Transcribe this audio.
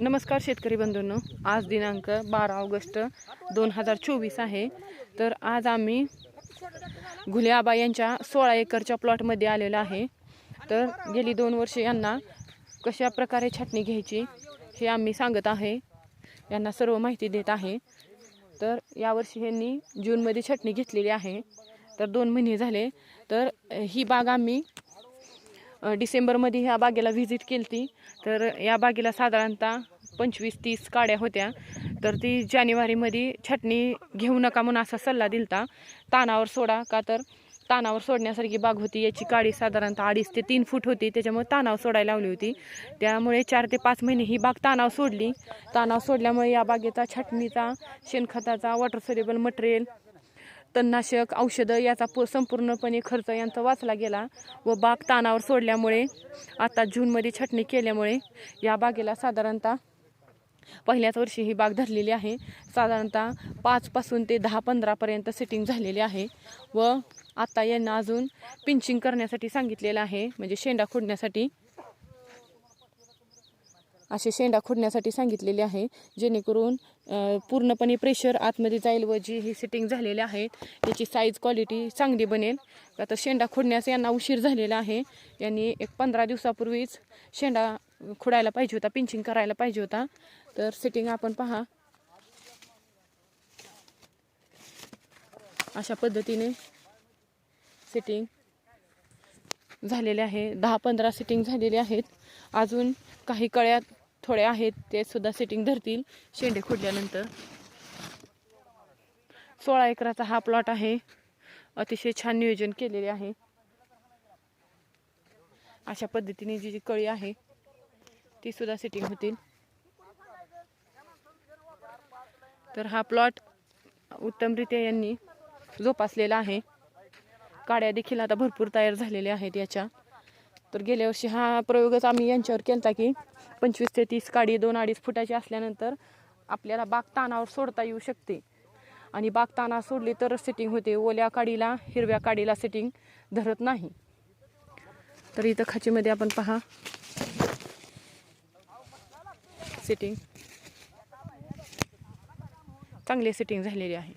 नमस्कार शेतकरी बंधूंनो. आज दिनांक बारा ऑगस्ट दोन हजार चोवीस आहे. तर आज आम्ही घुले आबा यांच्या सोळा एकरच्या प्लॉटमध्ये आलेलो आहे. तर गेली दोन वर्षे यांना कशा प्रकारे छाटणी घ्यायची हे आम्ही सांगत आहे. यांना सर्व माहिती देत आहे. तर यावर्षी यांनी जूनमध्ये छाटणी घेतलेली आहे. तर दोन महिने झाले. तर ही बाग आम्ही डिसेंबरमध्ये ह्या बागेला व्हिजिट केली ती तर या बागेला साधारणतः पंचवीस तीस काड्या होत्या. तर ती जानेवारीमध्ये छाटणी घेऊ नका म्हणून असा सल्ला दिलता. तानावर सोडा का तर तानावर सोडण्यासारखी बाग होती. याची काडी साधारणतः अडीच ते तीन फूट होती. त्याच्यामुळे तानाव सोडायला लावली होती. त्यामुळे चार ते पाच महिने ही बाग तानाव सोडली. तानाव सोडल्यामुळे या बागेचा छाटणीचा शेणखताचा वॉटर सोलेबल मटेरियल तणनाशक औषधं याचा प संपूर्णपणे खर्च यांचा वाचला गेला व बाग तानावर सोडल्यामुळे आता जूनमध्ये छटणी केल्यामुळे या बागेला साधारणतः पहिल्याच वर्षी ही बाग धरलेली आहे. साधारणतः पाचपासून ते दहा पंधरापर्यंत सेटिंग झालेली आहे व आता यांना अजून पिंचिंग करण्यासाठी सांगितलेलं आहे. म्हणजे शेंडा खोडण्यासाठी असे शेंडा खोडण्यासाठी सांगितलेले आहे जेणेकरून पूर्णपणे प्रेशर आतमध्ये जाईल व जी ही सेटिंग झालेली आहे त्याची साईज क्वालिटी चांगली बनेल. आता शेंडा खोडण्यास यांना उशीर झालेला आहे. यांनी एक पंधरा दिवसापूर्वीच शेंडा खोडायला पाहिजे होता पिंचिंग करायला पाहिजे होता. तर सेटिंग आपण पहा. अशा पद्धतीने सेटिंग झालेले आहे. दहा पंधरा सिटिंग झालेले आहेत. अजून काही कळ्या थोड्या आहेत ते सुद्धा सिटिंग धरतील. शेंडे खोडल्यानंतर. सोळा एकराचा हा प्लॉट आहे. अतिशय छान नियोजन केलेले आहे. अशा पद्धतीने जी जी कळी आहे ती सुद्धा सेटिंग होतील. तर हा प्लॉट उत्तमरित्या यांनी जोपासलेला आहे. काड्या देखील आता भरपूर तयार झालेल्या आहेत याच्या. तर गेल्या वर्षी हा प्रयोगच आम्ही यांच्यावर केला की पंचवीस ते तीस काडी दोन अडीच फुटाची असल्यानंतर आपल्याला बाग तानावर सोडता येऊ शकते. आणि बाग ताना सोडली तर सेटिंग होते. ओल्या काडीला हिरव्या काडीला सेटिंग धरत नाही. तर इथं खाचीमध्ये आपण पहा. सेटिंग चांगली सेटिंग झालेली आहे.